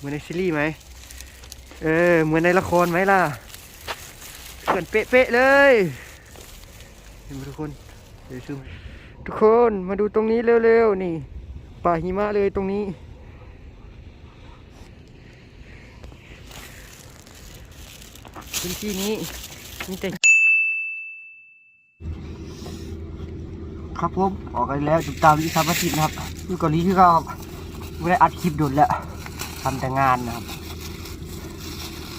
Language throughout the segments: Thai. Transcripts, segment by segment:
เหมือนในซีรีส์ไหมเออเหมือนในละครไหมล่ะเหมือนเป๊ะๆเลยเห็นไหมทุกคนเดี๋ยวซูมทุกคนมาดูตรงนี้เร็วๆนี่ป่าหิมะเลยตรงนี้ พื้นที่นี้มีแต่ครับผมออกกันแล้วติดตามที่ทำอาชีพนะครับอยู่เกาหลีที่เขาครับไม่ได้อัดคลิปโดนแล้ว ทำแต่งานนะครับ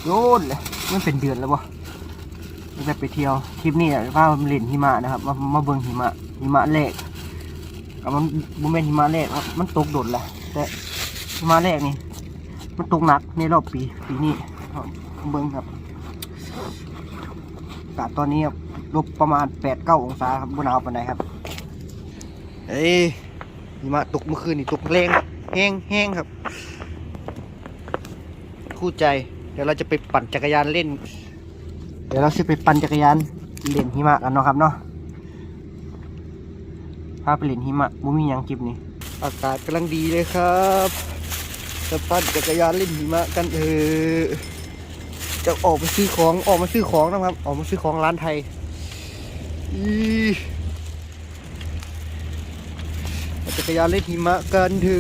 โยนเลยมันเป็นเดือนแล้วบ่ไม่ได้ไปเที่ยวคลิปนี้อะว่ามันเล่นหิมะนะครับมามาเบิ่งหิมะหิมะแรกกับมันบุเมนหิมะแรกครับมันตกโดดแหละแต่หิมะแรกนี่มันตกหนักในรอบปีปีนี้ครับเบิ่งครับอากาศตอนนี้รับลบประมาณแปดเก้าองศาครับบนหนาวปานใดครับเอ้ยหิมะตกเมื่อคืนนี่ตกแรงแห้งแห้งครับ คู่ใจ เดี๋ยวเราจะไปปั่นจักรยานเล่น เดี๋ยวเราจะไปปั่นจักรยานเล่นหิมะกันเนาะครับเนาะพาไปเล่นหิมะมุมียังคลิปนี้ อากาศกำลังดีเลยครับจะปั่นจักรยานเล่นหิมะกันเถอะจะออกไปซื้อของออกมาซื้อของนะครับ ออกมาซื้อของร้านไทยอีจักรยานเล่นหิมะกันเถอ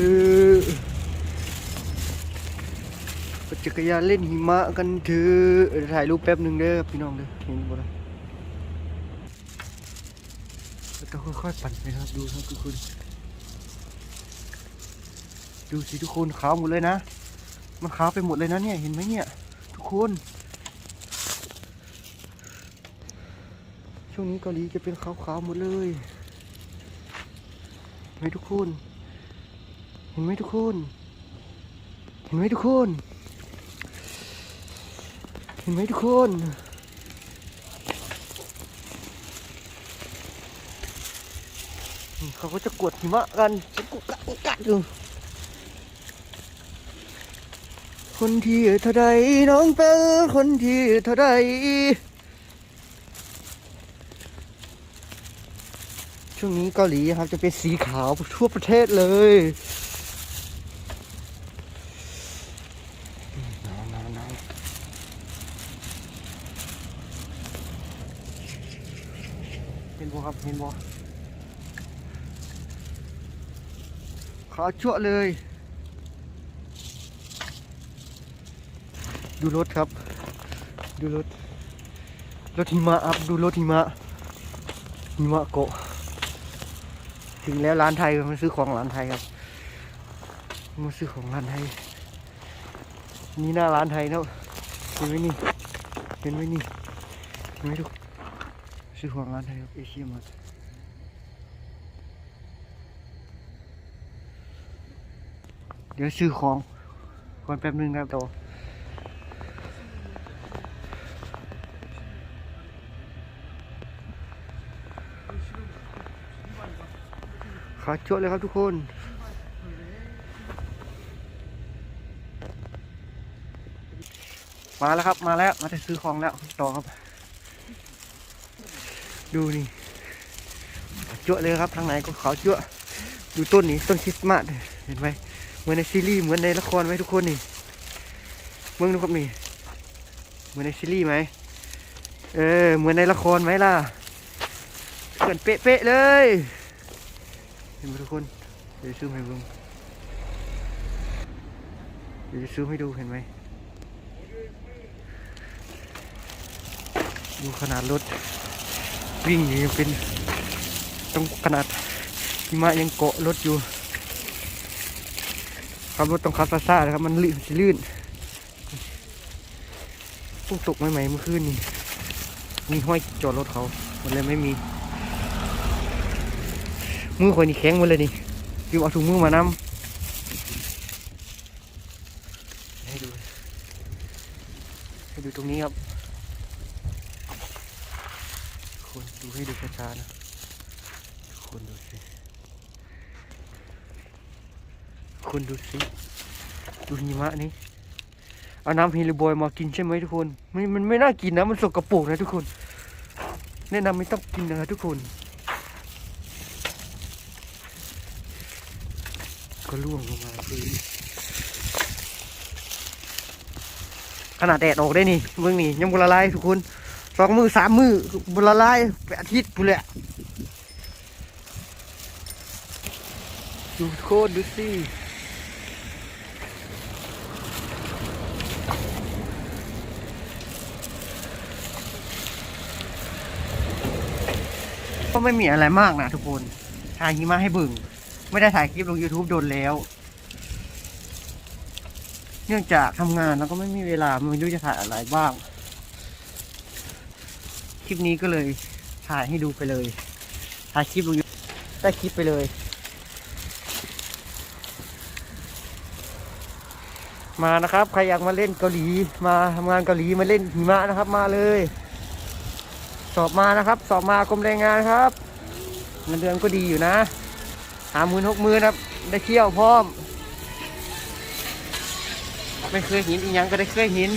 ะ จักรยานเล่นหิมะกันเถอะถ่ายรูปแป๊บหนึ่งเด้อพี่น้องเด้อเห็นบ่ล่ะเราต้องค่อยๆปั่นไปนะครับดูครับทุกคนดูสิทุกคนขาวหมดเลยนะ มันขาวไปหมดเลยนะเนี่ยเห็นไหมเนี่ย ทุกคน ช่วงนี้เกาหลีจะเป็นขาวๆหมดเลยเห็นไหมทุกคน เห็นไหมทุกคน เห็นไหมทุกคน เห็นไหมทุกคนนี่เขาก็จะกวดหิมะกันจะกุกกักกุกกักอยู่คนที่เท่าใดน้องเป็นคนที่เท่าใดช่วงนี้เกาหลีครับจะเป็นสีขาวทั่วประเทศเลยหนาวหนาวหนาวเห็น บ่ครับเขาวชั่วเลย ดูรถครับ ดูรถ รถหิมะครับ ดูรถหิมะหิมะเกาะถึงแล้วร้านไทยมาซื้อของร้านไทยครับมาซื้อของร้านไทยนี่หน้าร้านไทยแล้วเห็นไหมนี่เห็นไหมนี่เห็นไหมทุกซื้อของร้านไทยครับเอเชียมา ดี๋ยวซื้อของก่อนแป๊บนึงครับต่อขาจั่วเลยครับทุกคนมาแล้วครับมาแล้วมาจะซื้อของแล้วต่อครับ ดูนี่จั่วเลยครับทางไหนก็ขาวจั่วดูต้นนี้ต้นคริสต์มาสเห็นไหม เหมือนในซีรีส์เหมือนในละครไหมทุกคนนี่เมืองดูครับนี่เหมือนในซีรีส์ไหมเออเหมือนในละครไหมล่ะเหมือนเป๊ะๆเลยเห็นไหมทุกคนเดี๋ยวซูมให้ดูเดี๋ยวซูมให้ดูเห็นไหมดูขนาดรถวิ่งอยู่ยังเป็นต้องขนาดหิมะยังเกาะรถอยู่ ขับรถต้องขับซาๆนะครับ มันลื่นสิลื่นเพิ่งตกใหม่ๆเมื่อคืนนี่มีห้อยจอดรถเขามันเลยไม่มี มือคนนี่แข็งหมดเลยนี่ยืมเอาถุงมือมานำให้ดูให้ดูตรงนี้ครับคนดูให้ดูช้าๆนะคนดูสิ คนดูสิดูหิมะนี่เอาน้ำเฮลิบอยมากินใช่ไหมทุกคนไม่มันไม่น่ากินนะมันสกปรกนะทุกคน แนะนำไม่ต้องกินนะครับทุกคน ก็ล่วงลงมาคือขนาดแดดออกได้นี่เบื้องนี่ยังบุละลายทุกคนสองมือสามมือบุละลายไปอาทิตย์กูแหละดูโคตรดูสิ ก็ไม่มีอะไรมากนะทุกคนถ่ายหิมะให้เบึ่งไม่ได้ถ่ายคลิปลง YouTube โดนแล้ว เนื่องจากทำงานแล้วก็ไม่มีเวลาไม่รู้จะถ่ายอะไรบ้าง คลิปนี้ก็เลยถ่ายให้ดูไปเลย ถ่ายคลิปลงได้คลิปไปเลย มานะครับ ใครอยากมาเล่นเกาหลีมาทำงานเกาหลีมาเล่นหิมะนะครับ มาเลย สอบมานะครับ สอบมากรมแรงงานครับเงินเดือนก็ดีอยู่นะหาหมื่นหกหมื่นครับ ได้เที่ยวพร้อม ไม่เคยเห็นอีกยังก็ได้เคยเห็น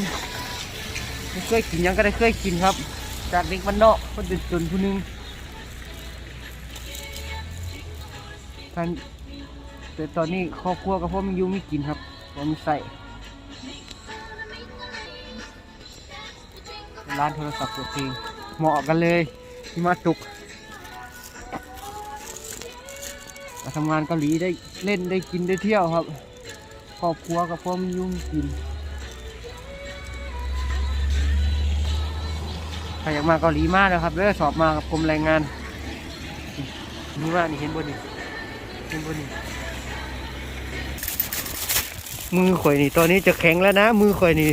ไม่เคยกินยังก็ได้เคยกินครับ จากเด็กมันนอกคนดึกจนผู้หนึงท่านแต่ตอนนี้ครอบครัวกับพ่อมีอยูมีกินครับพ่มีใส่ ร้านโทรศัพท์ตัวเองเหมาะกันเลยที่มาตุกมาทำงานเกาหลีได้เล่นได้กินได้เที่ยวครับครอบครัวกับพ่อมียุ่งกินใครอยากมาเกาหลีมากเลยครับเด้อสอบมากับกรมแรงงานนี่ว่านี่เห็นบนนี่เห็นบนนี่มือข่อยนี่ตอนนี้จะแข็งแล้วนะ มือข่อยนี่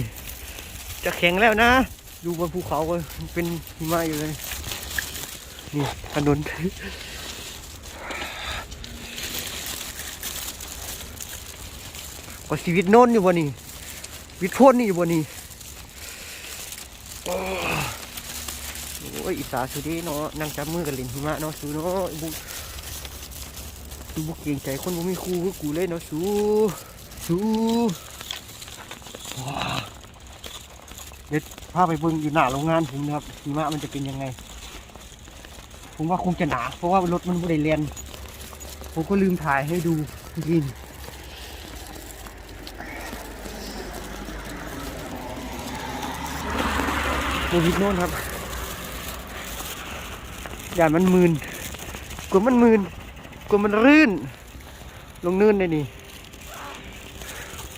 จะแข็งแล้วนะ ดูบนภูเขาก็เป็นหิมะอยู่เลย นี่ถนนก็ชีวิตโน้นอยู่บ่นี่วิตโพนนี่อยู่บ่นี่โอ้โอ้ยอิสาสุดีเนาะนั่งจับมือกันเล่นหิมะเนาะสูเนาะบุสูบุกเกรงใจคนบ่มีครูคือกูเลยเนาะสูสูว้า พาไปเบิ่งอยู่หน้าโรงงานผมนะครับหิมะมันจะเป็นยังไง ผมว่าคงจะหนา เพราะว่ารถมันไม่ได้เรียนผมก็ลืมถ่ายให้ดูจริงโควิดโน่นครับอย่ามันมืนกลัวมันมืนกลัวมันรื่น ลงเนินได้นี่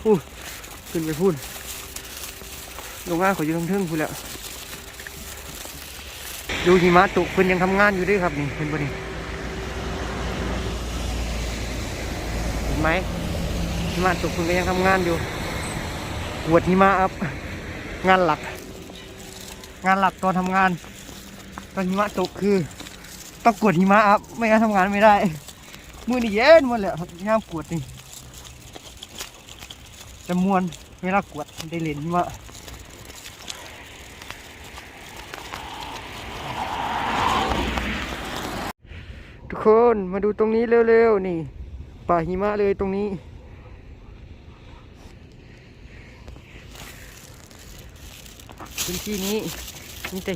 พูดขึ้นไปพูด โรงงานเขาอยู่ทางเทิงพูดแล้วดูหิมะตกเพิ่นยังทำงานอยู่ด้วยครับนี่เพิ่นบ่นี่เห็นไหมหิมะตกเพิ่นก็ยังทำงานอยู่กวดหิมะครับ งานหลัก งานหลักตอนทำงาน ตอนหิมะตกคือต้องกวดหิมะครับ ไม่งั้นทำงานไม่ได้ มือนี่เย็นหมดเลยครับย่ามกวดนี่จะมวนเวลากวดได้เล่นหิมะ ทุกคนมาดูตรงนี้เร็วๆนี่ ป่าหิมะเลยตรงนี้ พื้นที่นี้นี่แต่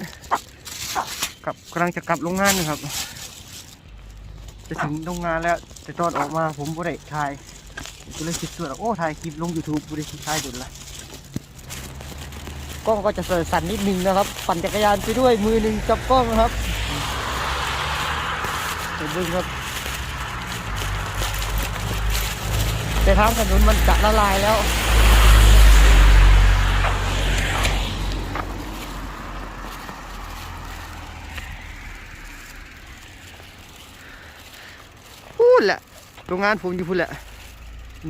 กลับกำลังจะกลับโรงงานนะครับ จะถึงโรงงานแล้ว แต่ตอนออกมาผมบ่ได้ถ่ายก็เลยคิดตัวโอ้ถ่ายคลิปลง YouTube บ่ได้ถ่ายดุนละกล้องก็จะสั่นนิดนึงนะครับ ปั่นจักรยานไปด้วยมือหนึ่งจับกล้องนะครับ ไปดึงครับแต่ทางถนนมันจะละลายแล้วพูดแหละโรงงานผมอยู่พูดแหละ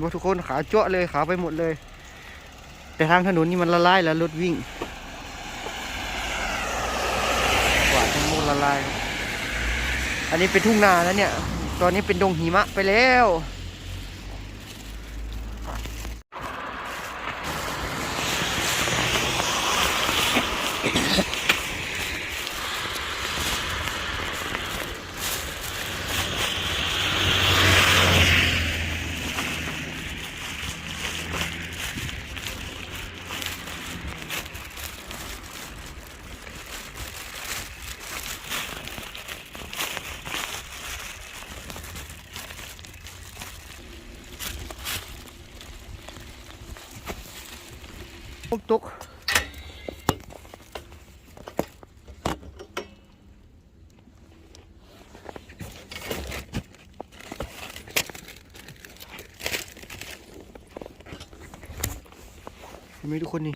บอกทุกคนขาเจาะเลยขาไปหมดเลย แต่ทางถนนนี่มันละลายแล้วรถวิ่ง กว่าทั้งหมดละลาย อันนี้เป็นทุ่งนาแล้วเนี่ย ตอนนี้เป็นดงหิมะไปแล้ว ผมตกเห็ทุกคนนี่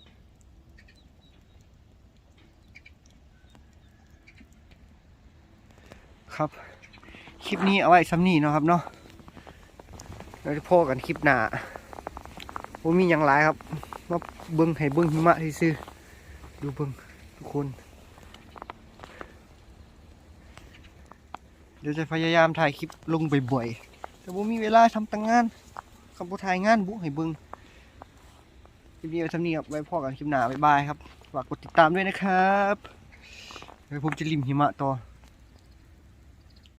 ครับ คลิปนี้เอาไว้ซ้ำนี่นะครับเนาะแล้วจะพ่อกันคลิปหนาโอ้มีอย่างไรครับ มาเบิ้งให้เบิ้งหิมะที่ซื้อดูเบิ้งทุกคน เดี๋ยวจะพยายามถ่ายคลิปลงบ่อยๆแต่ผมมีเวลาทำตั้งงานคำพูถ่ายงานบุให้เบิ้งคลิปนี้เอาซ้ำนี่ครับไว้พอกันคลิปหน้าบ๊ายบายครับฝากกดติดตามด้วยนะครับเดี๋ยวผมจะริมหิมะต่อ